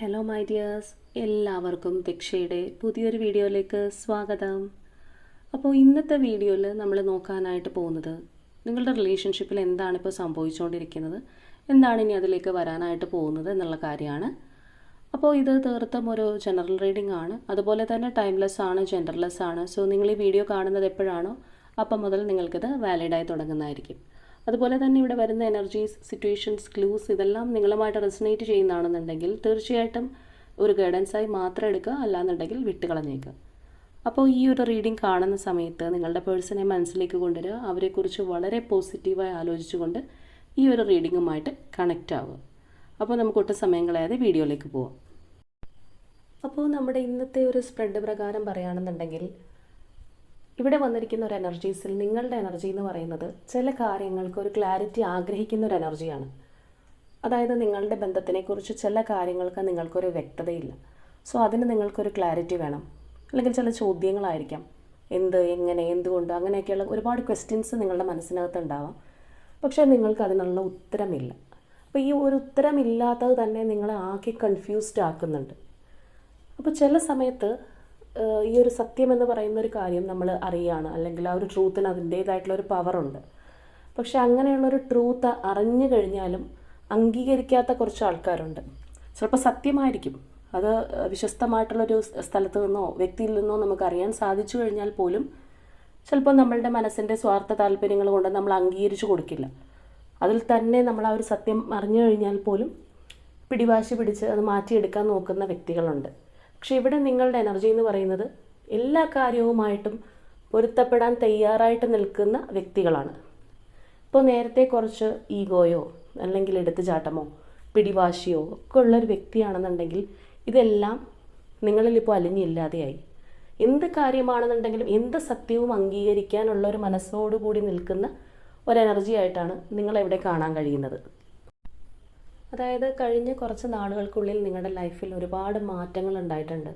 Hello my dears എല്ലാവർക്കും ദക്ഷയുടെ പുതിയൊരു വീഡിയോയിലേക്ക് സ്വാഗതം. അപ്പോൾ ഇന്നത്തെ വീഡിയോയിൽ നമ്മൾ നോക്കാനായിട്ട് പോകുന്നത് നിങ്ങളുടെ റിലേഷൻഷിപ്പിൽ എന്താണ് ഇപ്പോൾ സംഭവിച്ചുകൊണ്ടിരിക്കുന്നത് എന്താണ് ഇനി അതിലേക്ക് വരാനായിട്ട് പോകുന്നത് എന്നുള്ള കാര്യമാണ്. അപ്പോൾ ഇത് തീർത്തും ഒരു ജനറൽ റീഡിംഗ് ആണ്. അതുപോലെ തന്നെ ടൈംലെസ് ആണ് ജെൻഡർലെസ് ആണ്. സോ നിങ്ങൾ ഈ വീഡിയോ കാണുന്നത് എപ്പോഴാണോ അപ്പം മുതൽ നിങ്ങൾക്കിത് വാലിഡായി തുടങ്ങുന്നതായിരിക്കും. അതുപോലെ തന്നെ ഇവിടെ വരുന്ന എനർജീസ് സിറ്റുവേഷൻസ് ക്ലൂസ് ഇതെല്ലാം നിങ്ങളുമായിട്ട് റെസിനേറ്റ് ചെയ്യുന്നതാണെന്നുണ്ടെങ്കിൽ തീർച്ചയായിട്ടും ഒരു ഗൈഡൻസായി മാത്രം എടുക്കുക. അല്ലാന്നുണ്ടെങ്കിൽ വിട്ടുകളഞ്ഞേക്കുക. അപ്പോൾ ഈ ഒരു റീഡിംഗ് കാണുന്ന സമയത്ത് നിങ്ങളുടെ പേഴ്സണെ മനസ്സിലേക്ക് കൊണ്ടുവരിക. അവരെക്കുറിച്ച് വളരെ പോസിറ്റീവായി ആലോചിച്ചുകൊണ്ട് ഈ ഒരു റീഡിങ്ങുമായിട്ട് കണക്റ്റ് ആവുക. അപ്പോൾ നമുക്ക് ഒട്ടും സമയം കളയാതെ വീഡിയോയിലേക്ക് പോവാം. അപ്പോൾ നമ്മുടെ ഇന്നത്തെ ഒരു സ്പ്രെഡ് പ്രകാരം പറയുകയാണെന്നുണ്ടെങ്കിൽ ഇവിടെ വന്നിരിക്കുന്ന ഒരു എനർജീസിൽ നിങ്ങളുടെ എനർജി എന്ന് പറയുന്നത് ചില കാര്യങ്ങൾക്ക് ഒരു ക്ലാരിറ്റി ആഗ്രഹിക്കുന്ന ഒരു എനർജിയാണ് അതായത് നിങ്ങളുടെ ബന്ധത്തിനെക്കുറിച്ച് ചില കാര്യങ്ങൾക്ക് നിങ്ങൾക്കൊരു വ്യക്തതയില്ല. സോ അതിന് നിങ്ങൾക്കൊരു ക്ലാരിറ്റി വേണം. അല്ലെങ്കിൽ ചില ചോദ്യങ്ങളായിരിക്കാം. എന്ത് എങ്ങനെ എന്തുകൊണ്ട് അങ്ങനെയൊക്കെയുള്ള ഒരുപാട് ക്വസ്റ്റ്യൻസ് നിങ്ങളുടെ മനസ്സിനകത്ത് ഉണ്ടാവാം. പക്ഷേ നിങ്ങൾക്ക് അതിനുള്ള ഉത്തരമില്ല. അപ്പോൾ ഈ ഒരു ഉത്തരമില്ലാത്തത് തന്നെ നിങ്ങളെ ആകെ കൺഫ്യൂസ്ഡ് ആക്കുന്നുണ്ട്. അപ്പോൾ ചില സമയത്ത് ഈ ഒരു സത്യം എന്ന് പറയുന്ന ഒരു കാര്യം നമ്മൾ അറിയുകയാണ് അല്ലെങ്കിൽ ആ ഒരു ട്രൂത്തിന് അതിന്റേതായിട്ടുള്ള ഒരു പവറുണ്ട് പക്ഷെ അങ്ങനെയുള്ളൊരു ട്രൂത്ത് അറിഞ്ഞു കഴിഞ്ഞാലും അംഗീകരിക്കാത്ത കുറച്ച് ആൾക്കാരുണ്ട്. ചിലപ്പോൾ സത്യമായിരിക്കും. അത് വിശ്വസ്തമായിട്ടുള്ളൊരു സ്ഥലത്ത് നിന്നോ വ്യക്തിയിൽ നിന്നോ നമുക്ക് അറിയാൻ സാധിച്ചു കഴിഞ്ഞാൽ പോലും ചിലപ്പോൾ നമ്മളുടെ മനസ്സിന്റെ സ്വാർത്ഥ താല്പര്യങ്ങൾ കൊണ്ട് നമ്മൾ അംഗീകരിച്ചു കൊടുക്കില്ല. അതിൽ തന്നെ നമ്മൾ ആ ഒരു സത്യം അറിഞ്ഞു കഴിഞ്ഞാൽ പോലും പിടിവാശി പിടിച്ച് അത് മാറ്റിയെടുക്കാൻ നോക്കുന്ന വ്യക്തികളുണ്ട്. പക്ഷെ ഇവിടെ നിങ്ങളുടെ എനർജി എന്ന് പറയുന്നത് എല്ലാ കാര്യവുമായിട്ടും പൊരുത്തപ്പെടാൻ തയ്യാറായിട്ട് നിൽക്കുന്ന വ്യക്തികളാണ്. ഇപ്പോൾ നേരത്തെ കുറച്ച് ഈഗോയോ അല്ലെങ്കിൽ എടുത്തുചാട്ടമോ പിടിവാശിയോ ഒക്കെ ഉള്ളൊരു വ്യക്തിയാണെന്നുണ്ടെങ്കിൽ ഇതെല്ലാം നിങ്ങളിൽ ഇപ്പോൾ അലിഞ്ഞില്ലാതെയായി. എന്ത് കാര്യമാണെന്നുണ്ടെങ്കിലും എന്ത് സത്യവും അംഗീകരിക്കാനുള്ള ഒരു മനസ്സോടുകൂടി നിൽക്കുന്ന ഒരു എനർജി ആയിട്ടാണ് നിങ്ങളെവിടെ കാണാൻ കഴിയുന്നത്. അതായത് കഴിഞ്ഞ കുറച്ച് നാളുകൾക്കുള്ളിൽ നിങ്ങളുടെ ലൈഫിൽ ഒരുപാട് മാറ്റങ്ങൾ ഉണ്ടായിട്ടുണ്ട്.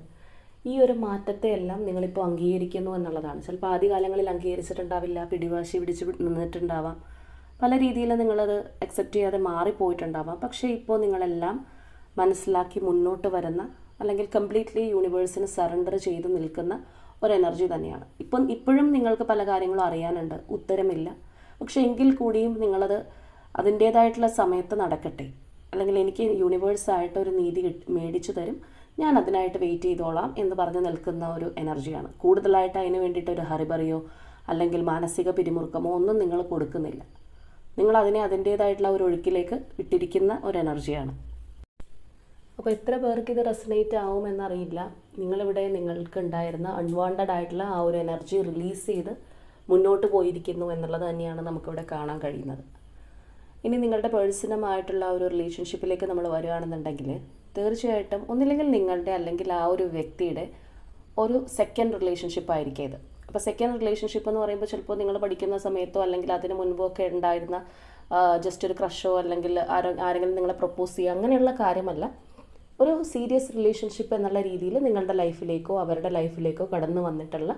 ഈ ഒരു മാറ്റത്തെ എല്ലാം നിങ്ങളിപ്പോൾ അംഗീകരിക്കുന്നു എന്നുള്ളതാണ്. ചിലപ്പോൾ ആദ്യകാലങ്ങളിൽ അംഗീകരിച്ചിട്ടുണ്ടാവില്ല പിടിവാശി പിടിച്ച് നിന്നിട്ടുണ്ടാവാം. പല രീതിയിൽ നിങ്ങളത് അക്സെപ്റ്റ് ചെയ്യാതെ മാറിപ്പോയിട്ടുണ്ടാവാം. പക്ഷേ ഇപ്പോൾ നിങ്ങളെല്ലാം മനസ്സിലാക്കി മുന്നോട്ട് വരുന്ന അല്ലെങ്കിൽ കംപ്ലീറ്റ്ലി യൂണിവേഴ്സിന് സറണ്ടർ ചെയ്ത് നിൽക്കുന്ന ഒരു എനർജി തന്നെയാണ്. ഇപ്പം ഇപ്പോഴും നിങ്ങൾക്ക് പല കാര്യങ്ങളും അറിയാനുണ്ട്. ഉത്തരമില്ല. പക്ഷേ എങ്കിൽ കൂടിയും നിങ്ങളത് അതിന്റേതായിട്ടുള്ള സമയത്ത് നടക്കട്ടെ. അല്ലെങ്കിൽ എനിക്ക് യൂണിവേഴ്സായിട്ട് ഒരു നീതി മേടിച്ചു തരും. ഞാൻ അതിനായിട്ട് വെയിറ്റ് ചെയ്തോളാം എന്ന് പറഞ്ഞ് നിൽക്കുന്ന ഒരു എനർജിയാണ് കൂടുതലായിട്ട് അതിന് വേണ്ടിയിട്ട് ഒരു ഹറിബറിയോ അല്ലെങ്കിൽ മാനസിക പിരിമുറുക്കമോ ഒന്നും നിങ്ങൾ കൊടുക്കുന്നില്ല. നിങ്ങൾ അതിനെ അതിന്റേതായിട്ടുള്ള ഒരു ഒഴുക്കിലേക്ക് ഇട്ടിരിക്കുന്ന ഒരു എനർജിയാണ് അപ്പോൾ എത്ര പേർക്ക് ഇത് റെസനേറ്റ് ആവുമെന്നറിയില്ല നിങ്ങളിവിടെ നിങ്ങൾക്ക് ഉണ്ടായിരുന്ന അൺവാണ്ടഡ് ആയിട്ടുള്ള ആ ഒരു എനർജി റിലീസ് ചെയ്ത് മുന്നോട്ട് പോയിരിക്കുന്നു എന്നുള്ളത് തന്നെയാണ് നമുക്കിവിടെ കാണാൻ കഴിയുന്നത്. ഇനി നിങ്ങളുടെ പേഴ്സണുമായിട്ടുള്ള ഒരു റിലേഷൻഷിപ്പിലേക്ക് നമ്മൾ വരികയാണെന്നുണ്ടെങ്കിൽ തീർച്ചയായിട്ടും ഒന്നില്ലെങ്കിൽ നിങ്ങളുടെ അല്ലെങ്കിൽ ആ ഒരു വ്യക്തിയുടെ ഒരു സെക്കൻഡ് റിലേഷൻഷിപ്പ് ആയിരിക്കും ഇത്. അപ്പോൾ സെക്കൻഡ് റിലേഷൻഷിപ്പ് എന്ന് പറയുമ്പോൾ ചിലപ്പോൾ നിങ്ങൾ പഠിക്കുന്ന സമയത്തോ അല്ലെങ്കിൽ അതിന് മുൻപോ ഒക്കെ ഉണ്ടായിരുന്ന ജസ്റ്റ് ഒരു ക്രഷോ അല്ലെങ്കിൽ ആരെങ്കിലും നിങ്ങളെ പ്രപ്പോസ് ചെയ്യുക അങ്ങനെയുള്ള കാര്യമല്ല. ഒരു സീരിയസ് റിലേഷൻഷിപ്പ് എന്നുള്ള രീതിയിൽ നിങ്ങളുടെ ലൈഫിലേക്കോ അവരുടെ ലൈഫിലേക്കോ കടന്നു വന്നിട്ടുള്ള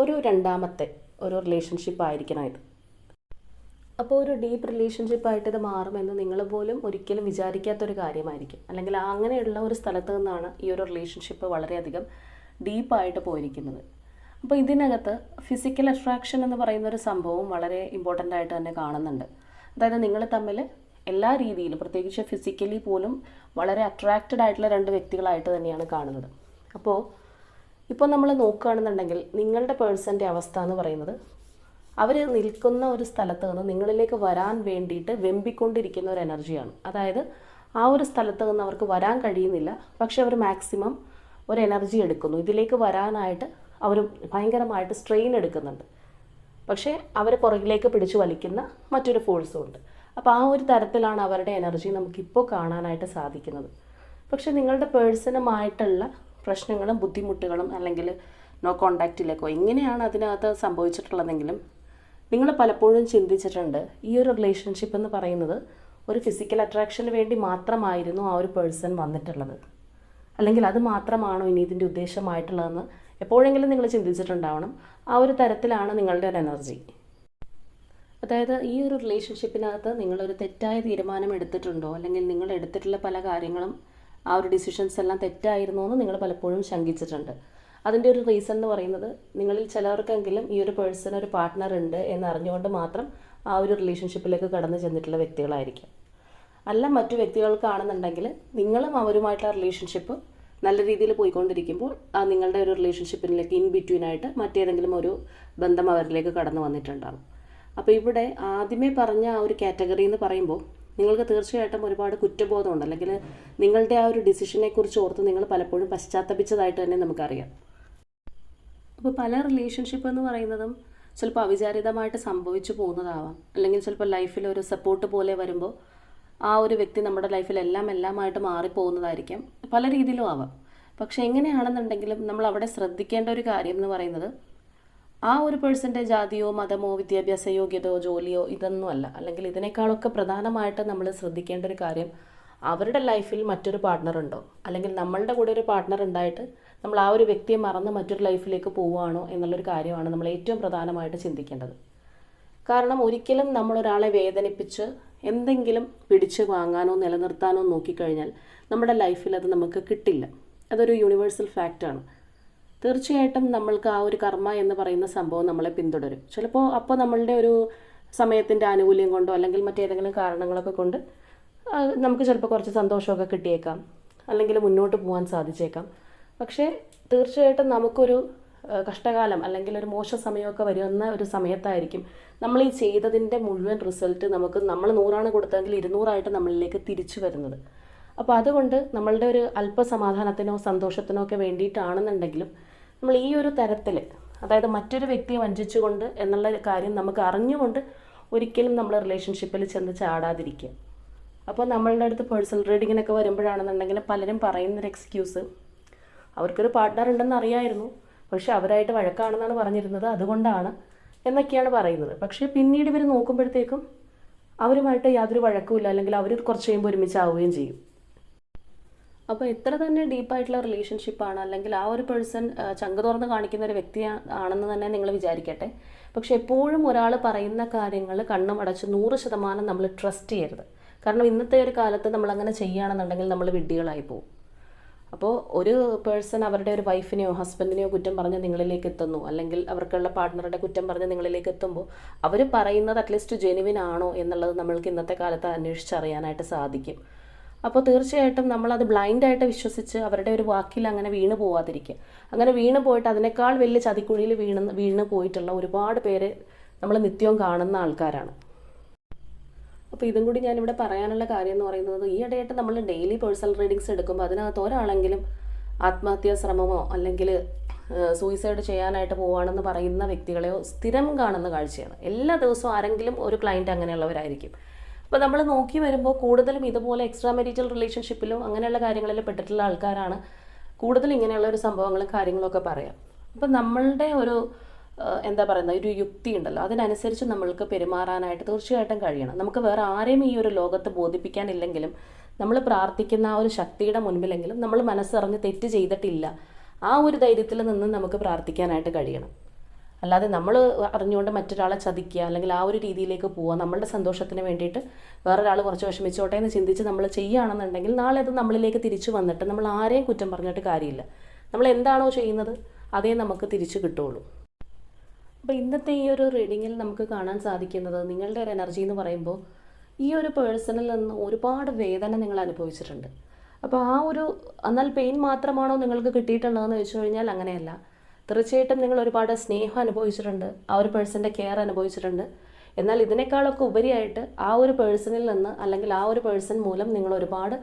ഒരു രണ്ടാമത്തെ ഒരു റിലേഷൻഷിപ്പ് ആയിരിക്കണം ഇത്. അപ്പോൾ ഒരു ഡീപ്പ് റിലേഷൻഷിപ്പായിട്ട് ഇത് മാറുമെന്ന് നിങ്ങൾ പോലും ഒരിക്കലും വിചാരിക്കാത്തൊരു കാര്യമായിരിക്കും. അല്ലെങ്കിൽ അങ്ങനെയുള്ള ഒരു സ്ഥലത്ത് നിന്നാണ് ഈ ഒരു റിലേഷൻഷിപ്പ് വളരെയധികം ഡീപ്പായിട്ട് പോയിരിക്കുന്നത്. അപ്പോൾ ഇതിനകത്ത് ഫിസിക്കൽ അട്രാക്ഷൻ എന്ന് പറയുന്ന ഒരു സംഭവം വളരെ ഇമ്പോർട്ടന്റ് ആയിട്ട് തന്നെ കാണുന്നുണ്ട്. അതായത് നിങ്ങൾ തമ്മിൽ എല്ലാ രീതിയിലും പ്രത്യേകിച്ച് ഫിസിക്കലി പോലും വളരെ അട്രാക്റ്റഡ് ആയിട്ടുള്ള രണ്ട് വ്യക്തികളായിട്ട് തന്നെയാണ് കാണുന്നത്. അപ്പോൾ ഇപ്പോൾ നമ്മൾ നോക്കുകയാണെന്നുണ്ടെങ്കിൽ നിങ്ങളുടെ പേഴ്സന്റെ അവസ്ഥ എന്ന് പറയുന്നത് അവർ നിൽക്കുന്ന ഒരു സ്ഥലത്ത് നിന്ന് നിങ്ങളിലേക്ക് വരാൻ വേണ്ടിയിട്ട് വെമ്പിക്കൊണ്ടിരിക്കുന്ന ഒരു എനർജിയാണ്. അതായത് ആ ഒരു സ്ഥലത്ത് നിന്ന് അവർക്ക് വരാൻ കഴിയുന്നില്ല. പക്ഷെ അവർ മാക്സിമം ഒരു എനർജി എടുക്കുന്നു. ഇതിലേക്ക് വരാനായിട്ട് അവർ ഭയങ്കരമായിട്ട് സ്ട്രെയിൻ എടുക്കുന്നുണ്ട്. പക്ഷേ അവരെ പുറകിലേക്ക് പിടിച്ചു വലിക്കുന്ന മറ്റൊരു ഫോഴ്സും ഉണ്ട് അപ്പോൾ ആ ഒരു തരത്തിലാണ് അവരുടെ എനർജി നമുക്കിപ്പോൾ കാണാനായിട്ട് സാധിക്കുന്നത്. പക്ഷേ നിങ്ങളുടെ പേഴ്സണുമായിട്ടുള്ള പ്രശ്നങ്ങളും ബുദ്ധിമുട്ടുകളും അല്ലെങ്കിൽ നോ കോണ്ടാക്റ്റിലേക്കോ എങ്ങനെയാണ് അതിനകത്ത് സംഭവിച്ചിട്ടുള്ളതെങ്കിലും നിങ്ങൾ പലപ്പോഴും ചിന്തിച്ചിട്ടുണ്ട് ഈ ഒരു റിലേഷൻഷിപ്പ് എന്ന് പറയുന്നത് ഒരു ഫിസിക്കൽ അട്രാക്ഷന് വേണ്ടി മാത്രമായിരുന്നു ആ ഒരു പേഴ്സൺ വന്നിട്ടുള്ളത്. അല്ലെങ്കിൽ അത് മാത്രമാണോ ഇനി ഇതിന്റെ ഉദ്ദേശമായിട്ടുള്ളതെന്ന് എപ്പോഴെങ്കിലും നിങ്ങൾ ചിന്തിച്ചിട്ടുണ്ടാവണം. ആ ഒരു തരത്തിലാണ് നിങ്ങളുടെ ഒരു എനർജി അതായത് ഈ ഒരു റിലേഷൻഷിപ്പിനകത്ത് നിങ്ങളൊരു തെറ്റായ തീരുമാനം എടുത്തിട്ടുണ്ടോ? അല്ലെങ്കിൽ നിങ്ങൾ എടുത്തിട്ടുള്ള പല കാര്യങ്ങളും ആ ഒരു ഡിസിഷൻസ് എല്ലാം തെറ്റായിരുന്നോ എന്ന് നിങ്ങൾ പലപ്പോഴും ശങ്കിച്ചിട്ടുണ്ട്. അതിന്റെ ഒരു റീസൺ എന്ന് പറയുന്നത് നിങ്ങളിൽ ചിലവർക്കെങ്കിലും ഈ ഒരു പേഴ്സൺ ഒരു പാർട്ട്ണർ ഉണ്ട് എന്നറിഞ്ഞുകൊണ്ട് മാത്രം ആ ഒരു റിലേഷൻഷിപ്പിലേക്ക് കടന്നു ചെന്നിട്ടുള്ള വ്യക്തികളായിരിക്കും. അല്ല മറ്റു വ്യക്തികൾക്കാണെന്നുണ്ടെങ്കിൽ നിങ്ങളും അവരുമായിട്ടുള്ള റിലേഷൻഷിപ്പ് നല്ല രീതിയിൽ പോയിക്കൊണ്ടിരിക്കുമ്പോൾ ആ നിങ്ങളുടെ ഒരു റിലേഷൻഷിപ്പിലേക്ക് ഇൻ ബിറ്റ്വീൻ ആയിട്ട് മറ്റേതെങ്കിലും ഒരു ബന്ധം അവരിലേക്ക് കടന്നു വന്നിട്ടുണ്ടാകും. അപ്പോൾ ഇവിടെ ആദ്യമേ പറഞ്ഞ ആ ഒരു കാറ്റഗറി എന്ന് പറയുമ്പോൾ നിങ്ങൾക്ക് തീർച്ചയായിട്ടും ഒരുപാട് കുറ്റബോധമുണ്ട്. അല്ലെങ്കിൽ നിങ്ങളുടെ ആ ഒരു ഡിസിഷനെക്കുറിച്ച് ഓർത്ത് നിങ്ങൾ പലപ്പോഴും പശ്ചാത്തപിച്ചതായിട്ട് തന്നെ നമുക്കറിയാം. അപ്പോൾ പല റിലേഷൻഷിപ്പ് എന്ന് പറയുന്നതും ചിലപ്പോൾ അവിചാരിതമായിട്ട് സംഭവിച്ചു പോകുന്നതാവാം. അല്ലെങ്കിൽ ചിലപ്പോൾ ലൈഫിൽ ഒരു സപ്പോർട്ട് പോലെ വരുമ്പോൾ ആ ഒരു വ്യക്തി നമ്മുടെ ലൈഫിൽ എല്ലാം എല്ലാമായിട്ട് മാറിപ്പോകുന്നതായിരിക്കാം. പല രീതിയിലും ആവാം. പക്ഷേ എങ്ങനെയാണെന്നുണ്ടെങ്കിലും നമ്മൾ അവിടെ ശ്രദ്ധിക്കേണ്ട ഒരു കാര്യം എന്ന് പറയുന്നത് ആ ഒരു പേഴ്സന്റെ ജാതിയോ മതമോ വിദ്യാഭ്യാസ യോഗ്യതയോ ജോലിയോ ഇതൊന്നുമല്ല അല്ലെങ്കിൽ ഇതിനേക്കാളൊക്കെ പ്രധാനമായിട്ട് നമ്മൾ ശ്രദ്ധിക്കേണ്ട ഒരു കാര്യം അവരുടെ ലൈഫിൽ മറ്റൊരു പാർട്ട്ണർ ഉണ്ടോ? അല്ലെങ്കിൽ നമ്മളുടെ കൂടെ ഒരു പാർട്ട്ണർ ഉണ്ടായിട്ട് നമ്മൾ ആ ഒരു വ്യക്തിയെ മറന്ന് മറ്റൊരു ലൈഫിലേക്ക് പോവുകയാണോ എന്നുള്ളൊരു കാര്യമാണ് നമ്മൾ ഏറ്റവും പ്രധാനമായിട്ട് ചിന്തിക്കേണ്ടത്. കാരണം ഒരിക്കലും നമ്മളൊരാളെ വേദനിപ്പിച്ച് എന്തെങ്കിലും പിടിച്ച് വാങ്ങാനോ നിലനിർത്താനോ നോക്കിക്കഴിഞ്ഞാൽ നമ്മുടെ ലൈഫിൽ അത് നമുക്ക് കിട്ടില്ല. അതൊരു യൂണിവേഴ്സൽ ഫാക്റ്റാണ് തീർച്ചയായിട്ടും നമ്മൾക്ക് ആ ഒരു കർമ്മ എന്ന് പറയുന്ന സംഭവം നമ്മളെ പിന്തുടരും. ചിലപ്പോൾ അപ്പോൾ നമ്മളുടെ ഒരു സമയത്തിന്റെ ആനുകൂല്യം കൊണ്ടോ അല്ലെങ്കിൽ മറ്റേതെങ്കിലും കാരണങ്ങളൊക്കെ കൊണ്ട് നമുക്ക് ചിലപ്പോൾ കുറച്ച് സന്തോഷമൊക്കെ കിട്ടിയേക്കാം. അല്ലെങ്കിൽ മുന്നോട്ട് പോകാൻ സാധിച്ചേക്കാം. പക്ഷേ തീർച്ചയായിട്ടും നമുക്കൊരു കഷ്ടകാലം അല്ലെങ്കിൽ ഒരു മോശ സമയമൊക്കെ വരുന്ന ഒരു സമയത്തായിരിക്കും നമ്മൾ ഈ ചെയ്തതിന്റെ മുഴുവൻ റിസൾട്ട് നമുക്ക് നമ്മൾ നൂറാണ് കൊടുത്തതെങ്കിൽ ഇരുന്നൂറായിട്ട് നമ്മളിലേക്ക് തിരിച്ചു വരുന്നത്. അപ്പോൾ അതുകൊണ്ട് നമ്മളുടെ ഒരു അല്പസമാധാനത്തിനോ സന്തോഷത്തിനോ ഒക്കെ വേണ്ടിയിട്ടാണെന്നുണ്ടെങ്കിലും നമ്മൾ ഈ ഒരു തരത്തിൽ അതായത് മറ്റൊരു വ്യക്തിയെ വഞ്ചിച്ചുകൊണ്ട് എന്നുള്ള കാര്യം നമുക്ക് അറിഞ്ഞുകൊണ്ട് ഒരിക്കലും നമ്മൾ റിലേഷൻഷിപ്പിൽ ചെന്ന് ചാടാതിരിക്കുക. അപ്പോൾ നമ്മളുടെ അടുത്ത് പേഴ്സണൽ റീഡിങ്ങിനൊക്കെ വരുമ്പോഴാണെന്നുണ്ടെങ്കിൽ പലരും പറയുന്നൊരു എക്സ്ക്യൂസ് അവർക്കൊരു പാർട്ട്ണർ ഉണ്ടെന്ന് അറിയായിരുന്നു. പക്ഷെ അവരായിട്ട് വഴക്കാണെന്നാണ് പറഞ്ഞിരുന്നത്. അതുകൊണ്ടാണ് എന്നൊക്കെയാണ് പറയുന്നത്. പക്ഷേ പിന്നീട് ഇവർ നോക്കുമ്പോഴത്തേക്കും അവരുമായിട്ട് യാതൊരു വഴക്കുമില്ല അല്ലെങ്കിൽ അവർ കുറച്ച് കഴിയുമ്പോൾ ഒരുമിച്ചാവുകയും ചെയ്യും. അപ്പോൾ എത്ര തന്നെ ഡീപ്പായിട്ടുള്ള റിലേഷൻഷിപ്പാണ് അല്ലെങ്കിൽ ആ ഒരു പേഴ്സൺ ചങ്ക തുറന്ന് കാണിക്കുന്ന ഒരു വ്യക്തി ആണെന്ന് തന്നെ നിങ്ങൾ വിചാരിക്കട്ടെ. പക്ഷെ എപ്പോഴും ഒരാൾ പറയുന്ന കാര്യങ്ങൾ കണ്ണും അടച്ച് നൂറ് ശതമാനം നമ്മൾ ട്രസ്റ്റ് ചെയ്യരുത്. കാരണം ഇന്നത്തെ ഒരു കാലത്ത് നമ്മൾ അങ്ങനെ ചെയ്യുകയാണെന്നുണ്ടെങ്കിൽ നമ്മൾ വിഡ്ഢികളായി പോകും അപ്പോൾ ഒരു പേഴ്സൺ അവരുടെ ഒരു വൈഫിനെയോ ഹസ്ബൻഡിനെയോ കുറ്റം പറഞ്ഞ് നിങ്ങളിലേക്ക് എത്തുന്നു. അല്ലെങ്കിൽ അവർക്കുള്ള പാർട്ട്ണറുടെ കുറ്റം പറഞ്ഞ് നിങ്ങളിലേക്ക് എത്തുമ്പോൾ അവർ പറയുന്നത് അറ്റ്ലീസ്റ്റ് ജെനുവിൻ ആണോ എന്നുള്ളത് നമ്മൾക്ക് ഇന്നത്തെ കാലത്ത് അന്വേഷിച്ചറിയാനായിട്ട് സാധിക്കും. അപ്പോൾ തീർച്ചയായിട്ടും നമ്മളത് ബ്ലൈൻഡായിട്ട് വിശ്വസിച്ച് അവരുടെ ഒരു വാക്കിൽ അങ്ങനെ വീണ് പോവാതിരിക്കുക. അങ്ങനെ വീണ് പോയിട്ട് അതിനേക്കാൾ വലിയ ചതിക്കുഴിയിൽ വീണ് വീണ് പോയിട്ടുള്ള ഒരുപാട് പേര് നമ്മൾ നിത്യവും കാണുന്ന ആൾക്കാരാണ്. അപ്പോൾ ഇതും കൂടി ഞാനിവിടെ പറയാനുള്ള കാര്യം എന്ന് പറയുന്നത് ഈ ഇടയായിട്ട് നമ്മൾ ഡെയിലി പേഴ്സണൽ റീഡിങ്സ് എടുക്കുമ്പോൾ അതിനകത്ത് ഒരാളെങ്കിലും ആത്മഹത്യാ ശ്രമമോ അല്ലെങ്കിൽ സൂയിസൈഡ് ചെയ്യാനായിട്ട് പോവുകയാണെന്ന് പറയുന്ന വ്യക്തികളെയോ സ്ഥിരം കാണുന്ന കാഴ്ചയാണ്. എല്ലാ ദിവസവും ആരെങ്കിലും ഒരു ക്ലയന്റ് അങ്ങനെയുള്ളവരായിരിക്കും. അപ്പോൾ നമ്മൾ നോക്കി വരുമ്പോൾ കൂടുതലും ഇതുപോലെ എക്സ്ട്രാ മെരിറ്റൽ റിലേഷൻഷിപ്പിലും അങ്ങനെയുള്ള കാര്യങ്ങളിൽ പെട്ടിട്ടുള്ള ആൾക്കാരാണ് കൂടുതൽ ഇങ്ങനെയുള്ള ഒരു സംഭവങ്ങളും കാര്യങ്ങളൊക്കെ പറയാം. അപ്പം നമ്മളുടെ ഒരു എന്താ പറയുന്നത് ഒരു യുക്തി ഉണ്ടല്ലോ. അതിനനുസരിച്ച് നമ്മൾക്ക് പെരുമാറാനായിട്ട് തീർച്ചയായിട്ടും കഴിയണം. നമുക്ക് വേറെ ആരെയും ഈ ഒരു ലോകത്ത് ബോധിപ്പിക്കാനില്ലെങ്കിലും നമ്മൾ പ്രാർത്ഥിക്കുന്ന ആ ഒരു ശക്തിയുടെ മുൻപിലെങ്കിലും നമ്മൾ മനസ്സറിഞ്ഞ് തെറ്റ് ചെയ്തിട്ടില്ല ആ ഒരു ധൈര്യത്തിൽ നിന്ന് നമുക്ക് പ്രാർത്ഥിക്കാനായിട്ട് കഴിയണം. അല്ലാതെ നമ്മൾ അറിഞ്ഞുകൊണ്ട് മറ്റൊരാളെ ചതിക്കുക അല്ലെങ്കിൽ ആ ഒരു രീതിയിലേക്ക് പോവുക നമ്മളുടെ സന്തോഷത്തിന് വേണ്ടിയിട്ട് വേറൊരാൾ കുറച്ച് വിഷമിച്ചോട്ടെ എന്ന് ചിന്തിച്ച് നമ്മൾ ചെയ്യുകയാണെന്നുണ്ടെങ്കിൽ നാളെ അത് നമ്മളിലേക്ക് തിരിച്ചു വന്നിട്ട് നമ്മൾ ആരെയും കുറ്റം പറഞ്ഞിട്ട് കാര്യമില്ല. നമ്മൾ എന്താണോ ചെയ്യുന്നത് അതേ നമുക്ക് തിരിച്ചു കിട്ടുള്ളൂ അപ്പോൾ ഇന്നത്തെ ഈ ഒരു റീഡിങ്ങിൽ നമുക്ക് കാണാൻ സാധിക്കുന്നത് നിങ്ങളുടെ ഒരു എനർജി എന്ന് പറയുമ്പോൾ ഈ ഒരു പേഴ്സണിൽ നിന്ന് ഒരുപാട് വേദന നിങ്ങൾ അനുഭവിച്ചിട്ടുണ്ട്. അപ്പോൾ ആ ഒരു എന്നാൽ പെയിൻ മാത്രമാണോ നിങ്ങൾക്ക് കിട്ടിയിട്ടുള്ളതെന്ന് ചോദിച്ചു കഴിഞ്ഞാൽ അങ്ങനെയല്ല. തീർച്ചയായിട്ടും നിങ്ങൾ ഒരുപാട് സ്നേഹം അനുഭവിച്ചിട്ടുണ്ട് ആ ഒരു പേഴ്സന്റെ കെയർ അനുഭവിച്ചിട്ടുണ്ട്. എന്നാൽ ഇതിനേക്കാളൊക്കെ ഉപരിയായിട്ട് ആ ഒരു പേഴ്സണിൽ നിന്ന് അല്ലെങ്കിൽ ആ ഒരു പേഴ്സൺ മൂലം നിങ്ങൾ ഒരുപാട്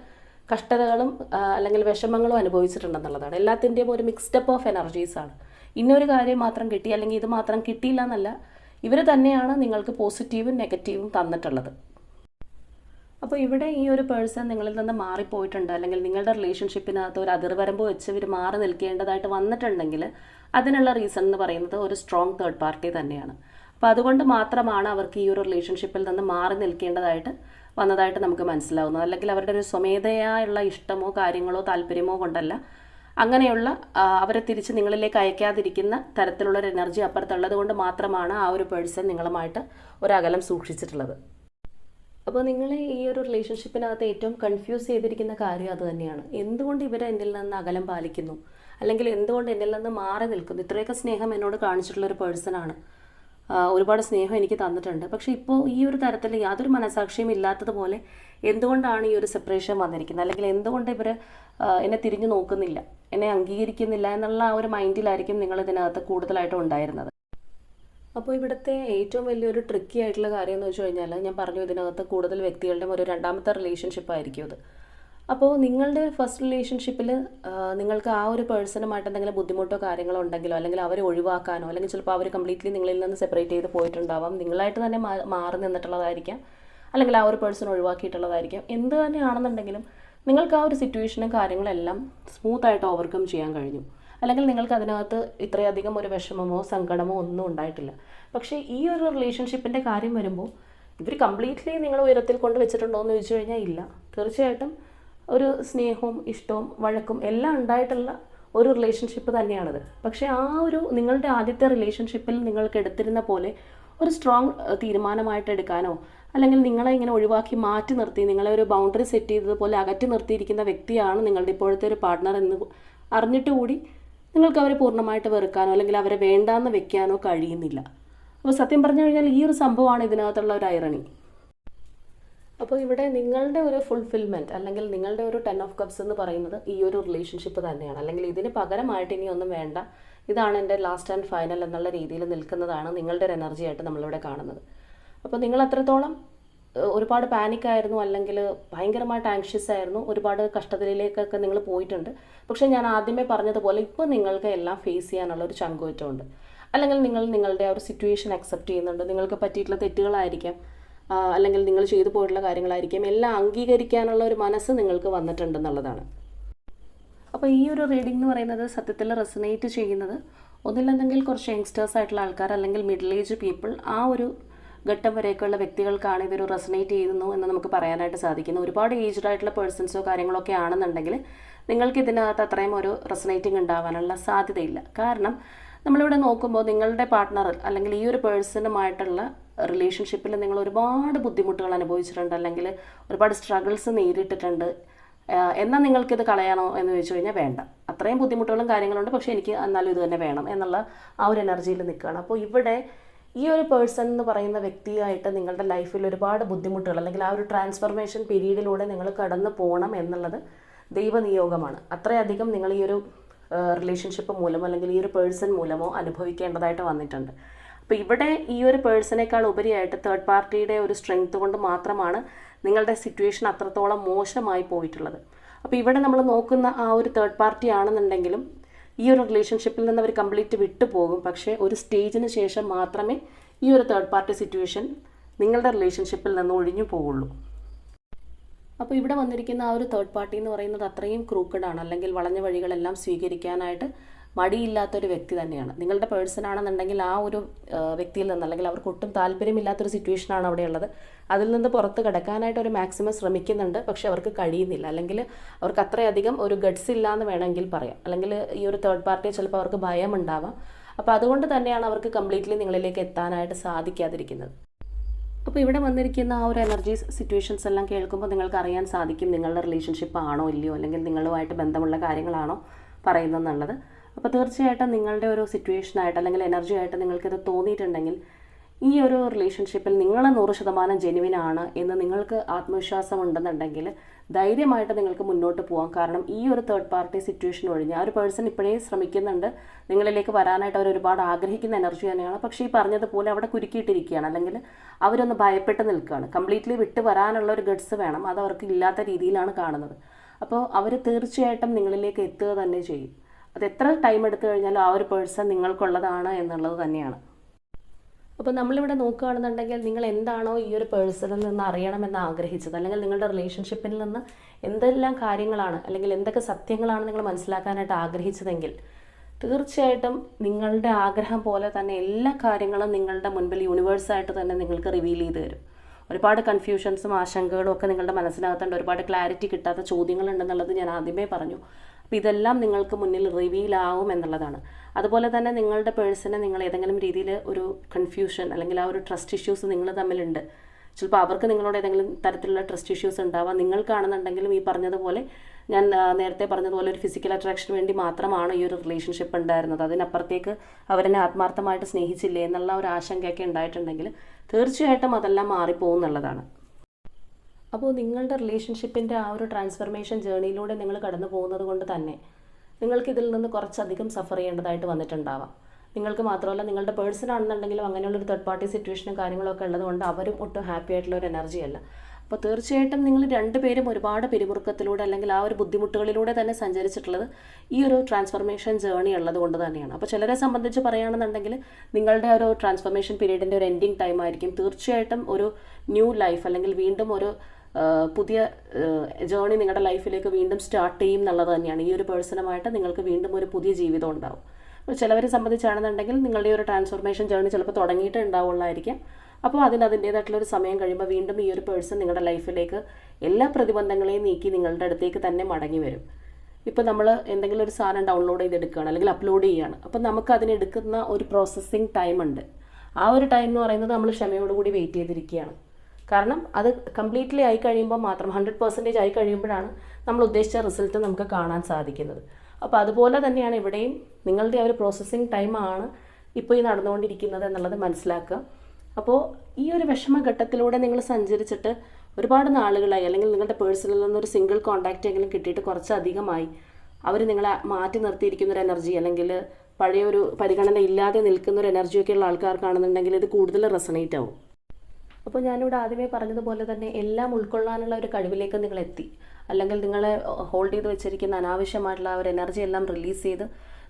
കഷ്ടതകളും അല്ലെങ്കിൽ വിഷമങ്ങളും അനുഭവിച്ചിട്ടുണ്ടെന്നുള്ളതാണ്. എല്ലാത്തിന്റെയും ഒരു മിക്സ്ഡപ്പ് ഓഫ് എനർജീസാണ് ഇന്നൊരു കാര്യം മാത്രം കിട്ടി അല്ലെങ്കിൽ ഇത് മാത്രം കിട്ടിയില്ല എന്നല്ല ഇവർ തന്നെയാണ് നിങ്ങൾക്ക് പോസിറ്റീവും നെഗറ്റീവും തന്നിട്ടുള്ളത്. അപ്പോൾ ഇവിടെ ഈ ഒരു പേഴ്സൺ നിങ്ങളിൽ നിന്ന് മാറിപ്പോയിട്ടുണ്ട് അല്ലെങ്കിൽ നിങ്ങളുടെ റിലേഷൻഷിപ്പിനകത്ത് ഒരു അതിർവരമ്പ് വെച്ച് ഇവർ മാറി നിൽക്കേണ്ടതായിട്ട് വന്നിട്ടുണ്ടെങ്കിൽ അതിനുള്ള റീസൺ എന്ന് പറയുന്നത് ഒരു സ്ട്രോങ് തേർഡ് പാർട്ടി തന്നെയാണ്. അപ്പോൾ അതുകൊണ്ട് മാത്രമാണ് അവർക്ക് ഈ ഒരു റിലേഷൻഷിപ്പിൽ നിന്ന് മാറി നിൽക്കേണ്ടതായിട്ട് വന്നതായിട്ട് നമുക്ക് മനസ്സിലാവുന്നത്. അല്ലെങ്കിൽ അവരുടെ ഒരു സ്വമേധയായുള്ള ഇഷ്ടമോ കാര്യങ്ങളോ താല്പര്യമോ കൊണ്ടല്ല അങ്ങനെയുള്ള അവരെ തിരിച്ച് നിങ്ങളിലേക്ക് അയക്കാതിരിക്കുന്ന തരത്തിലുള്ള ഒരു എനർജി അപ്പുറത്തുള്ളത് കൊണ്ട് മാത്രമാണ് ആ ഒരു പേഴ്സൺ നിങ്ങളുമായിട്ട് ഒരകലം സൂക്ഷിച്ചിട്ടുള്ളത്. അപ്പോൾ നിങ്ങളെ ഈ ഒരു റിലേഷൻഷിപ്പിനകത്ത് ഏറ്റവും കൺഫ്യൂസ് ചെയ്തിരിക്കുന്ന കാര്യം അതുതന്നെയാണ് എന്തുകൊണ്ട് ഇവർ എന്നിൽ നിന്ന് അകലം പാലിക്കുന്നു? അല്ലെങ്കിൽ എന്തുകൊണ്ട് എന്നിൽ നിന്ന് മാറി നിൽക്കുന്നു? ഇത്രയൊക്കെ സ്നേഹം എന്നോട് കാണിച്ചിട്ടുള്ള ഒരു പേഴ്സണാണ് ഒരുപാട് സ്നേഹം എനിക്ക് തന്നിട്ടുണ്ട്. പക്ഷേ ഇപ്പോൾ ഈ ഒരു തരത്തിൽ യാതൊരു മനസാക്ഷിയും ഇല്ലാത്തതുപോലെ എന്തുകൊണ്ടാണ് ഈ ഒരു സെപ്പറേഷൻ വന്നിരിക്കുന്നത്? അല്ലെങ്കിൽ എന്തുകൊണ്ട് ഇവർ എന്നെ തിരിഞ്ഞു നോക്കുന്നില്ല? എന്നെ അംഗീകരിക്കുന്നില്ല എന്നുള്ള ആ ഒരു മൈൻഡിലായിരിക്കും നിങ്ങൾ ഇതിനകത്ത് കൂടുതലായിട്ടും ഉണ്ടായിരുന്നത്. അപ്പോൾ ഇവിടുത്തെ ഏറ്റവും വലിയൊരു ട്രിക്കി ആയിട്ടുള്ള കാര്യം എന്ന് വെച്ച് കഴിഞ്ഞാൽ ഞാൻ പറഞ്ഞു ഇതിനകത്ത് കൂടുതൽ വ്യക്തികളുടെ ഒരു രണ്ടാമത്തെ റിലേഷൻഷിപ്പ് ആയിരിക്കും അത് അപ്പോൾ നിങ്ങളുടെ ഫസ്റ്റ് റിലേഷൻഷിപ്പിൽ നിങ്ങൾക്ക് ആ ഒരു പേഴ്സണുമായിട്ട് എന്തെങ്കിലും ബുദ്ധിമുട്ടോ കാര്യങ്ങളോ ഉണ്ടെങ്കിലോ അല്ലെങ്കിൽ അവരെ ഒഴിവാക്കാനോ അല്ലെങ്കിൽ ചിലപ്പോൾ അവർ കംപ്ലീറ്റ്ലി നിങ്ങളിൽ നിന്ന് സെപ്പറേറ്റ് ചെയ്ത് പോയിട്ടുണ്ടാവാം നിങ്ങളായിട്ട് തന്നെ മാറി നിന്നിട്ടുള്ളതായിരിക്കാം. അല്ലെങ്കിൽ ആ ഒരു പേഴ്സൺ ഒഴിവാക്കിയിട്ടുള്ളതായിരിക്കാം. എന്ത് തന്നെയാണെന്നുണ്ടെങ്കിലും നിങ്ങൾക്ക് ആ ഒരു സിറ്റുവേഷനും കാര്യങ്ങളെല്ലാം സ്മൂത്തായിട്ട് ഓവർകം ചെയ്യാൻ കഴിഞ്ഞു. അല്ലെങ്കിൽ നിങ്ങൾക്ക് അതിനകത്ത് ഇത്രയധികം ഒരു വിഷമമോ സങ്കടമോ ഒന്നും ഉണ്ടായിട്ടില്ല. പക്ഷേ ഈ ഒരു റിലേഷൻഷിപ്പിന്റെ കാര്യം വരുമ്പോൾ ഇവർ കംപ്ലീറ്റ്ലി നിങ്ങൾ ഉയരത്തിൽ കൊണ്ട് വെച്ചിട്ടുണ്ടോ എന്ന് ചോദിച്ചു കഴിഞ്ഞാൽ ഇല്ല. തീർച്ചയായിട്ടും ഒരു സ്നേഹവും ഇഷ്ടവും വഴക്കും എല്ലാം ഉണ്ടായിട്ടുള്ള ഒരു റിലേഷൻഷിപ്പ് തന്നെയാണത്. പക്ഷേ ആ ഒരു നിങ്ങളുടെ ആദ്യത്തെ റിലേഷൻഷിപ്പിൽ നിങ്ങൾക്ക് എടുത്തിരുന്ന പോലെ ഒരു സ്ട്രോങ് തീരുമാനമായിട്ട് എടുക്കാനോ അല്ലെങ്കിൽ നിങ്ങളെ ഇങ്ങനെ ഒഴിവാക്കി മാറ്റി നിർത്തി നിങ്ങളെ ഒരു ബൗണ്ടറി സെറ്റ് ചെയ്തതുപോലെ അകറ്റി നിർത്തിയിരിക്കുന്ന വ്യക്തിയാണ് നിങ്ങളുടെ ഇപ്പോഴത്തെ ഒരു പാർട്ട്ണർ എന്ന് അറിഞ്ഞിട്ട് കൂടി നിങ്ങൾക്ക് അവരെ പൂർണമായിട്ട് വെറുക്കാനോ അല്ലെങ്കിൽ അവരെ വേണ്ടാന്ന് വെക്കാനോ കഴിയുന്നില്ല. അപ്പോൾ സത്യം പറഞ്ഞു കഴിഞ്ഞാൽ ഈ ഒരു സംഭവമാണ് ഇതിനകത്തുള്ള ഒരു ഐറണി അപ്പോൾ ഇവിടെ നിങ്ങളുടെ ഒരു ഫുൾഫിൽമെന്റ് അല്ലെങ്കിൽ നിങ്ങളുടെ ഒരു ടെൻ ഓഫ് കപ്സ് എന്ന് പറയുന്നത് ഈ ഒരു റിലേഷൻഷിപ്പ് തന്നെയാണ്. അല്ലെങ്കിൽ ഇതിന് പകരമായിട്ട് ഇനി ഒന്നും വേണ്ട. ഇതാണ് എന്റെ ലാസ്റ്റ് ആൻഡ് ഫൈനൽ എന്നുള്ള രീതിയിൽ നിൽക്കുന്നതാണ് നിങ്ങളുടെ ഒരു എനർജി ആയിട്ട് നമ്മളിവിടെ കാണുന്നത്. അപ്പോൾ നിങ്ങൾ അത്രത്തോളം ഒരുപാട് പാനിക്കായിരുന്നു അല്ലെങ്കിൽ ഭയങ്കരമായിട്ട് ആങ്ഷ്യസ് ആയിരുന്നു. ഒരുപാട് കഷ്ടതയിലേക്കൊക്കെ നിങ്ങൾ പോയിട്ടുണ്ട്. പക്ഷേ ഞാൻ ആദ്യമേ പറഞ്ഞതുപോലെ ഇപ്പോൾ നിങ്ങൾക്ക് എല്ലാം ഫേസ് ചെയ്യാനുള്ള ഒരു ചങ്കുറ്റമുണ്ട്. അല്ലെങ്കിൽ നിങ്ങൾ നിങ്ങളുടെ ആ ഒരു സിറ്റുവേഷൻ അക്സെപ്റ്റ് ചെയ്യുന്നുണ്ട്. നിങ്ങൾക്ക് പറ്റിയിട്ടുള്ള തെറ്റുകളായിരിക്കാം. അല്ലെങ്കിൽ നിങ്ങൾ ചെയ്തു പോയിട്ടുള്ള കാര്യങ്ങളായിരിക്കും. എല്ലാം അംഗീകരിക്കാനുള്ള ഒരു മനസ്സ് നിങ്ങൾക്ക് വന്നിട്ടുണ്ടെന്നുള്ളതാണ്. അപ്പോൾ ഈ ഒരു റീഡിംഗ് എന്ന് പറയുന്നത് സത്യത്തിൽ റെസനേറ്റ് ചെയ്യുന്നത് ഒന്നില്ലെന്നെങ്കിൽ കുറച്ച് യങ്സ്റ്റേഴ്സ് ആയിട്ടുള്ള ആൾക്കാർ അല്ലെങ്കിൽ മിഡിൽ ഏജ് പീപ്പിൾ ആ ഒരു ഘട്ടം വരെയൊക്കെയുള്ള വ്യക്തികൾക്കാണ് ഇതൊരു റെസനേറ്റ് ചെയ്യുന്നു എന്ന് നമുക്ക് പറയാനായിട്ട് സാധിക്കുന്നു. ഒരുപാട് ഏജ്ഡ് ആയിട്ടുള്ള പേഴ്സൺസോ കാര്യങ്ങളൊക്കെ ആണെന്നുണ്ടെങ്കിൽ നിങ്ങൾക്ക് ഇതിനകത്ത് അത്രയും ഒരു റെസനേറ്റിംഗ് ഉണ്ടാവാനുള്ള സാധ്യതയില്ല. കാരണം നമ്മളിവിടെ നോക്കുമ്പോൾ നിങ്ങളുടെ പാർട്ട്ണർ അല്ലെങ്കിൽ ഈ ഒരു പേഴ്സണുമായിട്ടുള്ള റിലേഷൻഷിപ്പിൽ നിങ്ങൾ ഒരുപാട് ബുദ്ധിമുട്ടുകൾ അനുഭവിച്ചിട്ടുണ്ട് അല്ലെങ്കിൽ ഒരുപാട് സ്ട്രഗിൾസ് നേരിട്ടിട്ടുണ്ട്. എന്നാൽ നിങ്ങൾക്കിത് കളയണോ എന്ന് ചോദിച്ചു കഴിഞ്ഞാൽ വേണ്ട. അത്രയും ബുദ്ധിമുട്ടുകളും കാര്യങ്ങളുണ്ട്. പക്ഷേ എനിക്ക് എന്നാലും ഇത് തന്നെ വേണം എന്നുള്ള ആ ഒരു എനർജിയിൽ നിൽക്കുകയാണ്. അപ്പോൾ ഇവിടെ ഈ ഒരു പേഴ്സൺ എന്ന് പറയുന്ന വ്യക്തിയായിട്ട് നിങ്ങളുടെ ലൈഫിൽ ഒരുപാട് ബുദ്ധിമുട്ടുകൾ അല്ലെങ്കിൽ ആ ഒരു ട്രാൻസ്ഫർമേഷൻ പീരീഡിലൂടെ നിങ്ങൾ കടന്നു പോകണം എന്നുള്ളത് ദൈവനിയോഗമാണ്. അത്രയധികം നിങ്ങൾ ഈ ഒരു റിലേഷൻഷിപ്പ് മൂലമോ അല്ലെങ്കിൽ ഈ ഒരു പേഴ്സൺ മൂലമോ അനുഭവിക്കേണ്ടതായിട്ട് വന്നിട്ടുണ്ട്. അപ്പോൾ ഇവിടെ ഈ ഒരു പേഴ്സണേക്കാൾ ഉപരിയായിട്ട് തേർഡ് പാർട്ടിയുടെ ഒരു സ്ട്രെങ്ത് കൊണ്ട് മാത്രമാണ് നിങ്ങളുടെ സിറ്റുവേഷൻ അത്രത്തോളം മോശമായി പോയിട്ടുള്ളത്. അപ്പോൾ ഇവിടെ നമ്മൾ നോക്കുന്ന ആ ഒരു തേർഡ് പാർട്ടി ആണെന്നുണ്ടെങ്കിലും ഈ ഒരു റിലേഷൻഷിപ്പിൽ നിന്ന് അവർ കംപ്ലീറ്റ് വിട്ടുപോകും പക്ഷേ ഒരു സ്റ്റേജിന് ശേഷം മാത്രമേ ഈ ഒരു തേർഡ് പാർട്ടി സിറ്റുവേഷൻ നിങ്ങളുടെ റിലേഷൻഷിപ്പിൽ നിന്ന് ഒഴിഞ്ഞു പോവുള്ളൂ അപ്പോൾ ഇവിടെ വന്നിരിക്കുന്ന ആ ഒരു തേർഡ് പാർട്ടി എന്ന് പറയുന്നത് അത്രയും ക്രൂക്കഡാണ് അല്ലെങ്കിൽ വളഞ്ഞ വഴികളെല്ലാം സ്വീകരിക്കാനായിട്ട് മടിയില്ലാത്തൊരു വ്യക്തി തന്നെയാണ്. നിങ്ങളുടെ പേഴ്സൺ ആണെന്നുണ്ടെങ്കിൽ ആ ഒരു വ്യക്തിയിൽ നിന്ന് അല്ലെങ്കിൽ അവർക്ക് ഒട്ടും താല്പര്യമില്ലാത്തൊരു സിറ്റുവേഷനാണ് അവിടെ ഉള്ളത്. അതിൽ നിന്ന് പുറത്ത് കിടക്കാനായിട്ട് ഒരു മാക്സിമം ശ്രമിക്കുന്നുണ്ട്. പക്ഷേ അവർക്ക് കഴിയുന്നില്ല. അല്ലെങ്കിൽ അവർക്ക് അത്രയധികം ഒരു ഗഡ്സ് ഇല്ല എന്ന് വേണമെങ്കിൽ പറയാം. അല്ലെങ്കിൽ ഈ ഒരു തേർഡ് പാർട്ടിയെ ചിലപ്പോൾ അവർക്ക് ഭയം ഉണ്ടാവാം. അപ്പോൾ അതുകൊണ്ട് തന്നെയാണ് അവർക്ക് കംപ്ലീറ്റ്ലി നിങ്ങളിലേക്ക് എത്താനായിട്ട് സാധിക്കാതിരിക്കുന്നത്. അപ്പോൾ ഇവിടെ വന്നിരിക്കുന്ന ആ ഒരു എനർജി സിറ്റുവേഷൻസ് എല്ലാം കേൾക്കുമ്പോൾ നിങ്ങൾക്ക് അറിയാൻ സാധിക്കും നിങ്ങളുടെ റിലേഷൻഷിപ്പ് ആണോ ഇല്ലയോ? അല്ലെങ്കിൽ നിങ്ങളുമായിട്ട് ബന്ധമുള്ള കാര്യങ്ങളാണോ പറയുന്നതെന്നുള്ളത്. അപ്പോൾ തീർച്ചയായിട്ടും നിങ്ങളുടെ ഒരു സിറ്റുവേഷനായിട്ട് അല്ലെങ്കിൽ എനർജി ആയിട്ട് നിങ്ങൾക്കിത് തോന്നിയിട്ടുണ്ടെങ്കിൽ ഈ ഒരു റിലേഷൻഷിപ്പിൽ നിങ്ങൾ നൂറ് ശതമാനം ജെനുവിനാണ് എന്ന് നിങ്ങൾക്ക് ആത്മവിശ്വാസം ഉണ്ടെന്നുണ്ടെങ്കിൽ ധൈര്യമായിട്ട് നിങ്ങൾക്ക് മുന്നോട്ട് പോകാം കാരണം ഈ ഒരു തേർഡ് പാർട്ടി സിറ്റുവേഷൻ ഒഴിഞ്ഞ് ആ ഒരു പേഴ്സൺ ഇപ്പോഴേ ശ്രമിക്കുന്നുണ്ട്. നിങ്ങളിലേക്ക് വരാനായിട്ട് അവർ ഒരുപാട് ആഗ്രഹിക്കുന്ന എനർജി തന്നെയാണ്. പക്ഷേ ഈ പറഞ്ഞതുപോലെ അവിടെ കുരുക്കിയിട്ടിരിക്കുകയാണ്. അല്ലെങ്കിൽ അവരൊന്ന് ഭയപ്പെട്ട് നിൽക്കുകയാണ്. കംപ്ലീറ്റ്ലി വിട്ട് വരാനുള്ള ഒരു ഗഡ്സ് വേണം. അത് അവർക്ക് ഇല്ലാത്ത രീതിയിലാണ് കാണുന്നത്. അപ്പോൾ അവർ തീർച്ചയായിട്ടും നിങ്ങളിലേക്ക് എത്തുക തന്നെ ചെയ്യും. അത് എത്ര ടൈം എടുത്തു കഴിഞ്ഞാലും ആ ഒരു പേഴ്സൺ നിങ്ങൾക്കുള്ളതാണ് എന്നുള്ളത് തന്നെയാണ്. അപ്പോൾ നമ്മളിവിടെ നോക്കുകയാണെന്നുണ്ടെങ്കിൽ നിങ്ങൾ എന്താണോ ഈ ഒരു പേഴ്സണിൽ നിന്ന് അറിയണമെന്ന് ആഗ്രഹിച്ചത് അല്ലെങ്കിൽ നിങ്ങളുടെ റിലേഷൻഷിപ്പിൽ നിന്ന് എന്തെല്ലാം കാര്യങ്ങളാണ് അല്ലെങ്കിൽ എന്തൊക്കെ സത്യങ്ങളാണ് നിങ്ങൾ മനസ്സിലാക്കാനായിട്ട് ആഗ്രഹിച്ചതെങ്കിൽ തീർച്ചയായിട്ടും നിങ്ങളുടെ ആഗ്രഹം പോലെ തന്നെ എല്ലാ കാര്യങ്ങളും നിങ്ങളുടെ മുൻപിൽ യൂണിവേഴ്സായിട്ട് തന്നെ നിങ്ങൾക്ക് റിവീൽ ചെയ്ത് തരും. ഒരുപാട് കൺഫ്യൂഷൻസും ആശങ്കകളും ഒക്കെ നിങ്ങളുടെ മനസ്സിനകത്തുണ്ട്. ഒരുപാട് ക്ലാരിറ്റി കിട്ടാത്ത ചോദ്യങ്ങളുണ്ടെന്നുള്ളത് ഞാൻ ആദ്യമേ പറഞ്ഞു. അപ്പോൾ ഇതെല്ലാം നിങ്ങൾക്ക് മുന്നിൽ റിവീൽ ആവും എന്നുള്ളതാണ്. അതുപോലെ തന്നെ നിങ്ങളുടെ പേഴ്സണെ നിങ്ങൾ ഏതെങ്കിലും രീതിയിൽ ഒരു കൺഫ്യൂഷൻ അല്ലെങ്കിൽ ആ ഒരു ട്രസ്റ്റ് ഇഷ്യൂസ് നിങ്ങൾ തമ്മിലുണ്ട്. ചിലപ്പോൾ അവർക്ക് നിങ്ങളോട് ഏതെങ്കിലും തരത്തിലുള്ള ട്രസ്റ്റ് ഇഷ്യൂസ് ഉണ്ടാവാം. നിങ്ങൾക്കാണെന്നുണ്ടെങ്കിലും ഈ പറഞ്ഞതുപോലെ ഞാൻ നേരത്തെ പറഞ്ഞതുപോലെ ഒരു ഫിസിക്കൽ അട്രാക്ഷന് വേണ്ടി മാത്രമാണ് ഈ ഒരു റിലേഷൻഷിപ്പ് ഉണ്ടായിരുന്നത്. അതിനപ്പുറത്തേക്ക് അവരെന്നെ ആത്മാർത്ഥമായിട്ട് സ്നേഹിച്ചില്ലേ എന്നുള്ള ഒരു ആശങ്കയൊക്കെ ഉണ്ടായിട്ടുണ്ടെങ്കിൽ തീർച്ചയായിട്ടും അതെല്ലാം മാറിപ്പോകും എന്നുള്ളതാണ്. അപ്പോൾ നിങ്ങളുടെ റിലേഷൻഷിപ്പിന്റെ ആ ഒരു ട്രാൻസ്ഫർമേഷൻ ജേണിയിലൂടെ നിങ്ങൾ കടന്നു പോകുന്നത് കൊണ്ട് തന്നെ നിങ്ങൾക്ക് ഇതിൽ നിന്ന് കുറച്ചധികം സഫർ ചെയ്യേണ്ടതായിട്ട് വന്നിട്ടുണ്ടാവാം. നിങ്ങൾക്ക് മാത്രമല്ല നിങ്ങളുടെ പേഴ്സൺ ആണെന്നുണ്ടെങ്കിലും അങ്ങനെയുള്ള ഒരു തേർഡ് പാർട്ടി സിറ്റുവേഷനും കാര്യങ്ങളൊക്കെ ഉള്ളതുകൊണ്ട് അവരും ഒട്ടും ഹാപ്പി ആയിട്ടുള്ള ഒരു എനർജി അല്ല. അപ്പോൾ തീർച്ചയായിട്ടും നിങ്ങൾ രണ്ടുപേരും ഒരുപാട് പിരിമുറുക്കത്തിലൂടെ അല്ലെങ്കിൽ ആ ഒരു ബുദ്ധിമുട്ടുകളിലൂടെ തന്നെ സഞ്ചരിച്ചിട്ടുള്ളത് ഈ ഒരു ട്രാൻസ്ഫർമേഷൻ ജേണി ഉള്ളത് കൊണ്ട് തന്നെയാണ്. അപ്പോൾ ചിലരെ സംബന്ധിച്ച് പറയുകയാണെന്നുണ്ടെങ്കിൽ നിങ്ങളുടെ ഒരു ട്രാൻസ്ഫർമേഷൻ പീരീഡിന്റെ ഒരു എൻഡിങ് ടൈം ആയിരിക്കും. തീർച്ചയായിട്ടും ഒരു ന്യൂ ലൈഫ് അല്ലെങ്കിൽ വീണ്ടും ഒരു പുതിയ ജേണി നിങ്ങളുടെ ലൈഫിലേക്ക് വീണ്ടും സ്റ്റാർട്ട് ചെയ്യും എന്നുള്ളത് തന്നെയാണ്. ഈ ഒരു പേഴ്സണുമായിട്ട് നിങ്ങൾക്ക് വീണ്ടും ഒരു പുതിയ ജീവിതം ഉണ്ടാവും. അപ്പോൾ ചിലവരെ സംബന്ധിച്ചാണെന്നുണ്ടെങ്കിൽ നിങ്ങളുടെ ഒരു ട്രാൻസ്ഫോർമേഷൻ ജേണി ചിലപ്പോൾ തുടങ്ങിയിട്ട് ഉണ്ടാവുള്ളായിരിക്കാം. അപ്പോൾ അതിന് അതിന്റേതായിട്ടുള്ള ഒരു സമയം കഴിയുമ്പോൾ വീണ്ടും ഈ ഒരു പേഴ്സൺ നിങ്ങളുടെ ലൈഫിലേക്ക് എല്ലാ പ്രതിബന്ധങ്ങളെയും നീക്കി നിങ്ങളുടെ അടുത്തേക്ക് തന്നെ മടങ്ങി വരും. ഇപ്പോൾ നമ്മൾ എന്തെങ്കിലും ഒരു സാധനം ഡൗൺലോഡ് ചെയ്തെടുക്കുകയാണ് അല്ലെങ്കിൽ അപ്ലോഡ് ചെയ്യുകയാണ്. അപ്പോൾ നമുക്ക് അതിനെടുക്കുന്ന ഒരു പ്രോസസ്സിങ് ടൈമുണ്ട് ആ ഒരു ടൈം എന്ന് പറയുന്നത് നമ്മൾ ക്ഷമയോടുകൂടി വെയിറ്റ് ചെയ്തിരിക്കുകയാണ്. കാരണം അത് കംപ്ലീറ്റ്ലി ആയി കഴിയുമ്പോൾ മാത്രം ഹൺഡ്രഡ് പെർസെന്റേജ് ആയി കഴിയുമ്പോഴാണ് നമ്മൾ ഉദ്ദേശിച്ച റിസൾട്ട് നമുക്ക് കാണാൻ സാധിക്കുന്നത്. അപ്പോൾ അതുപോലെ തന്നെയാണ് ഇവിടെയും നിങ്ങളുടെ ആ ഒരു പ്രോസസ്സിങ് ടൈമാണ് ഇപ്പോൾ ഈ നടന്നുകൊണ്ടിരിക്കുന്നത് എന്നുള്ളത് മനസ്സിലാക്കുക. അപ്പോൾ ഈ ഒരു വിഷമഘട്ടത്തിലൂടെ നിങ്ങൾ സഞ്ചരിച്ചിട്ട് ഒരുപാട് നാളുകളായി അല്ലെങ്കിൽ നിങ്ങളുടെ പേഴ്സണിൽ നിന്നൊരു സിംഗിൾ കോൺടാക്റ്റ് എങ്കിലും കിട്ടിയിട്ട് കുറച്ചധികമായി അവർ നിങ്ങളെ മാറ്റി നിർത്തിയിരിക്കുന്ന ഒരു എനർജി അല്ലെങ്കിൽ പഴയ ഒരു പരിഗണന ഇല്ലാതെ നിൽക്കുന്ന ഒരു എനർജിയൊക്കെയുള്ള ആൾക്കാർക്കാണെന്നുണ്ടെങ്കിൽ ഇത് കൂടുതൽ റെസണേറ്റ് ആവും. അപ്പോൾ ഞാനിവിടെ ആദ്യമേ പറഞ്ഞതുപോലെ തന്നെ എല്ലാം ഉൾക്കൊള്ളാനുള്ള ഒരു കഴിവിലേക്ക് നിങ്ങൾ എത്തി അല്ലെങ്കിൽ നിങ്ങളെ ഹോൾഡ് ചെയ്ത് വെച്ചിരിക്കുന്ന അനാവശ്യമായിട്ടുള്ള ഒരു എനർജി എല്ലാം റിലീസ് ചെയ്ത്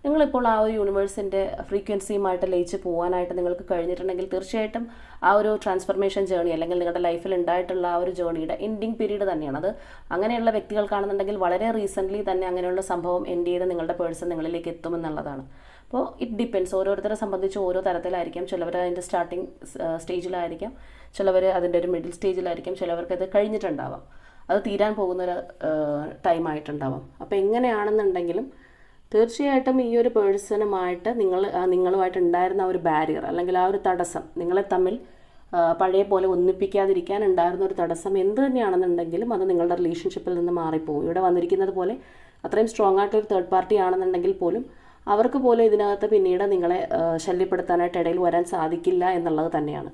നിങ്ങളിപ്പോൾ ആ ഒരു യൂണിവേഴ്സിന്റെ ഫ്രീക്വൻസിയുമായിട്ട് ലയിച്ച് പോകാനായിട്ട് നിങ്ങൾക്ക് കഴിഞ്ഞിട്ടുണ്ടെങ്കിൽ തീർച്ചയായിട്ടും ആ ഒരു ട്രാൻസ്ഫർമേഷൻ ജേണി അല്ലെങ്കിൽ നിങ്ങളുടെ ലൈഫിൽ ഉണ്ടായിട്ടുള്ള ആ ഒരു ജേണിയുടെ എൻഡിങ് പീരീഡ് തന്നെയാണ്. അത് അങ്ങനെയുള്ള വ്യക്തികൾക്കാണെന്നുണ്ടെങ്കിൽ വളരെ റീസെന്റ്ലി തന്നെ അങ്ങനെയുള്ള സംഭവം എൻഡ് ചെയ്ത് നിങ്ങളുടെ പേഴ്സൺ നിങ്ങളിലേക്ക് എത്തുമെന്നുള്ളതാണ്. അപ്പോൾ ഇറ്റ് ഡിപ്പെൻസ് ഓരോരുത്തരെ സംബന്ധിച്ച് ഓരോ തരത്തിലായിരിക്കും. ചിലവർ അതിന്റെ സ്റ്റാർട്ടിങ് സ്റ്റേജിലായിരിക്കാം ചിലവർ അതിന്റെ ഒരു മിഡിൽ സ്റ്റേജിലായിരിക്കും ചിലവർക്ക് അത് കഴിഞ്ഞിട്ടുണ്ടാവാം. അത് തീരാൻ പോകുന്നൊരു ടൈം ആയിട്ടുണ്ടാവാം. അപ്പോൾ എങ്ങനെയാണെന്നുണ്ടെങ്കിലും തീർച്ചയായിട്ടും ഈ ഒരു പേഴ്സണുമായിട്ട് നിങ്ങൾ നിങ്ങളുമായിട്ട് ഉണ്ടായിരുന്ന ഒരു ബാരിയർ അല്ലെങ്കിൽ ആ ഒരു തടസ്സം നിങ്ങളെ തമ്മിൽ പഴയ പോലെ ഒന്നിപ്പിക്കാതിരിക്കാൻ ഉണ്ടായിരുന്ന ഒരു തടസ്സം എന്ത് തന്നെയാണെന്നുണ്ടെങ്കിലും അത് നിങ്ങളുടെ റിലേഷൻഷിപ്പിൽ നിന്ന് മാറിപ്പോകും ഇവിടെ വന്നിരിക്കുന്നത് പോലെ അത്രയും സ്ട്രോങ് ആയിട്ടൊരു തേർഡ് പാർട്ടി ആണെന്നുണ്ടെങ്കിൽ പോലും അവർക്ക് പോലും ഇതിനകത്ത് പിന്നീട് നിങ്ങളെ ശല്യപ്പെടുത്താനായിട്ട് ഇടയിൽ വരാൻ സാധിക്കില്ല എന്നുള്ളത് തന്നെയാണ്.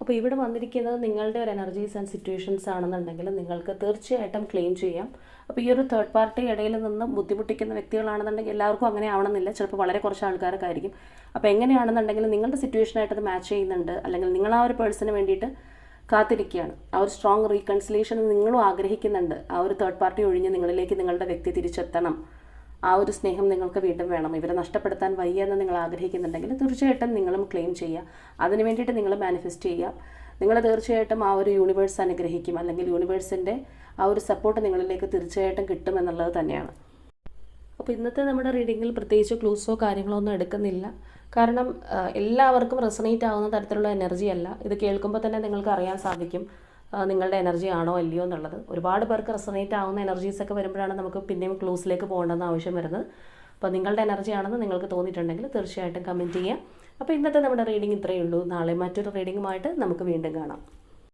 അപ്പോൾ ഇവിടെ വന്നിരിക്കുന്നത് നിങ്ങളുടെ ഒരു എനർജീസ് ആൻഡ് സിറ്റുവേഷൻസ് ആണെന്നുണ്ടെങ്കിൽ നിങ്ങൾക്ക് തീർച്ചയായിട്ടും ക്ലെയിം ചെയ്യാം. അപ്പോൾ ഈ ഒരു തേർഡ് പാർട്ടി ഇടയിൽ നിന്ന് ബുദ്ധിമുട്ടിക്കുന്ന വ്യക്തികളാണെന്നുണ്ടെങ്കിൽ എല്ലാവർക്കും അങ്ങനെ ആവണമെന്നില്ല. ചിലപ്പോൾ വളരെ കുറച്ച് ആൾക്കാരൊക്കെ ആയിരിക്കും. അപ്പോൾ എങ്ങനെയാണെന്നുണ്ടെങ്കിൽ നിങ്ങളുടെ സിറ്റുവേഷനായിട്ട് അത് മാച്ച് ചെയ്യുന്നുണ്ട്. അല്ലെങ്കിൽ നിങ്ങൾ ആ ഒരു പേഴ്സണിന് വേണ്ടിയിട്ട് കാത്തിരിക്കുകയാണ്. ആ ഒരു സ്ട്രോങ് റീകൺസിലേഷൻ നിങ്ങളും ആഗ്രഹിക്കുന്നുണ്ട്. ആ ഒരു തേർഡ് പാർട്ടി ഒഴിഞ്ഞ് നിങ്ങളിലേക്ക് നിങ്ങളുടെ വ്യക്തി തിരിച്ചെത്തണം. ആ ഒരു സ്നേഹം നിങ്ങൾക്ക് വീണ്ടും വേണം. ഇവരെ നഷ്ടപ്പെടുത്താൻ വയ്യ എന്ന് നിങ്ങൾ ആഗ്രഹിക്കുന്നുണ്ടെങ്കിൽ തീർച്ചയായിട്ടും നിങ്ങളും ക്ലെയിം ചെയ്യുക. അതിന് വേണ്ടിയിട്ട് നിങ്ങൾ മാനിഫെസ്റ്റ് ചെയ്യുക. നിങ്ങൾ തീർച്ചയായിട്ടും ആ ഒരു യൂണിവേഴ്സ് അനുഗ്രഹിക്കും. അല്ലെങ്കിൽ യൂണിവേഴ്സിന്റെ ആ ഒരു സപ്പോർട്ട് നിങ്ങളിലേക്ക് തീർച്ചയായിട്ടും കിട്ടുമെന്നുള്ളത് തന്നെയാണ്. അപ്പോൾ ഇന്നത്തെ നമ്മുടെ റീഡിങ്ങിൽ പ്രത്യേകിച്ച് ക്ലൂസോ കാര്യങ്ങളോ ഒന്നും എടുക്കുന്നില്ല. കാരണം എല്ലാവർക്കും റെസണേറ്റ് ആവുന്ന തരത്തിലുള്ള എനർജി അല്ല. ഇത് കേൾക്കുമ്പോൾ തന്നെ നിങ്ങൾക്ക് അറിയാൻ സാധിക്കും. നിങ്ങളുടെ എനർജി ആണോ അല്ലയോ എന്നുള്ളത്. ഒരുപാട് പേർക്ക് റെസണേറ്റ് ആവുന്ന എനർജീസ് ഒക്കെ വരുമ്പോഴാണ് നമുക്ക് പിന്നെയും ക്ലോസിലേക്ക് പോകേണ്ടെന്ന് ആവശ്യം വരുന്നത്. അപ്പോൾ നിങ്ങളുടെ എനർജി ആണെന്ന് നിങ്ങൾക്ക് തോന്നിയിട്ടുണ്ടെങ്കിൽ തീർച്ചയായിട്ടും കമന്റ് ചെയ്യുക അപ്പോൾ ഇന്നത്തെ നമ്മുടെ റീഡിംഗ് ഇത്രയേ ഉള്ളൂ. നാളെ മറ്റൊരു റീഡിങ്ങുമായിട്ട് നമുക്ക് വീണ്ടും കാണാം.